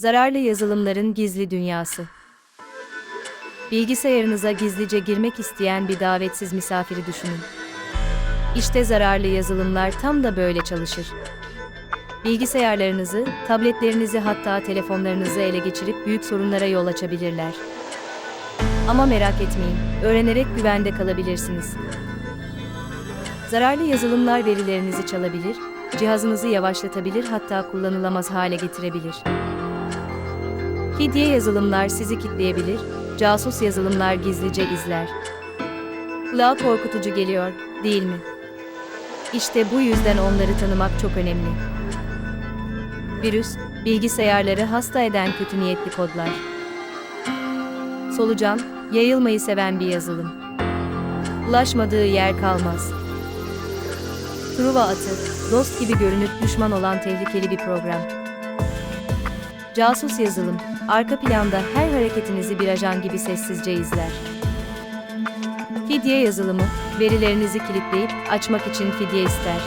Zararlı yazılımların gizli dünyası. Bilgisayarınıza gizlice girmek isteyen bir davetsiz misafiri düşünün. İşte zararlı yazılımlar tam da böyle çalışır. Bilgisayarlarınızı, tabletlerinizi hatta telefonlarınızı ele geçirip büyük sorunlara yol açabilirler. Ama merak etmeyin, öğrenerek güvende kalabilirsiniz. Zararlı yazılımlar verilerinizi çalabilir, cihazınızı yavaşlatabilir hatta kullanılamaz hale getirebilir. Fidye yazılımlar sizi kitleyebilir, casus yazılımlar gizlice izler. Kulağa korkutucu geliyor, değil mi? İşte bu yüzden onları tanımak çok önemli. Virüs, bilgisayarları hasta eden kötü niyetli kodlar. Solucan, yayılmayı seven bir yazılım. Ulaşmadığı yer kalmaz. Truva atı, dost gibi görünüp düşman olan tehlikeli bir program. Casus yazılım, arka planda her hareketinizi bir ajan gibi sessizce izler. Fidye yazılımı, verilerinizi kilitleyip açmak için fidye ister.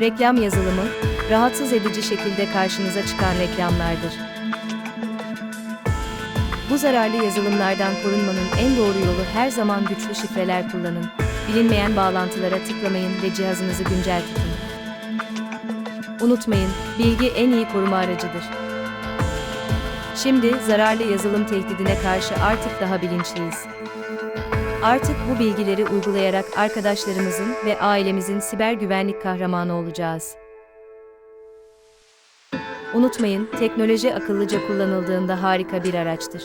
Reklam yazılımı, rahatsız edici şekilde karşınıza çıkan reklamlardır. Bu zararlı yazılımlardan korunmanın en doğru yolu her zaman güçlü şifreler kullanın. Bilinmeyen bağlantılara tıklamayın ve cihazınızı güncel tutun. Unutmayın, bilgi en iyi koruma aracıdır. Şimdi zararlı yazılım tehdidine karşı artık daha bilinçliyiz. Artık bu bilgileri uygulayarak arkadaşlarımızın ve ailemizin siber güvenlik kahramanı olacağız. Unutmayın, teknoloji akıllıca kullanıldığında harika bir araçtır.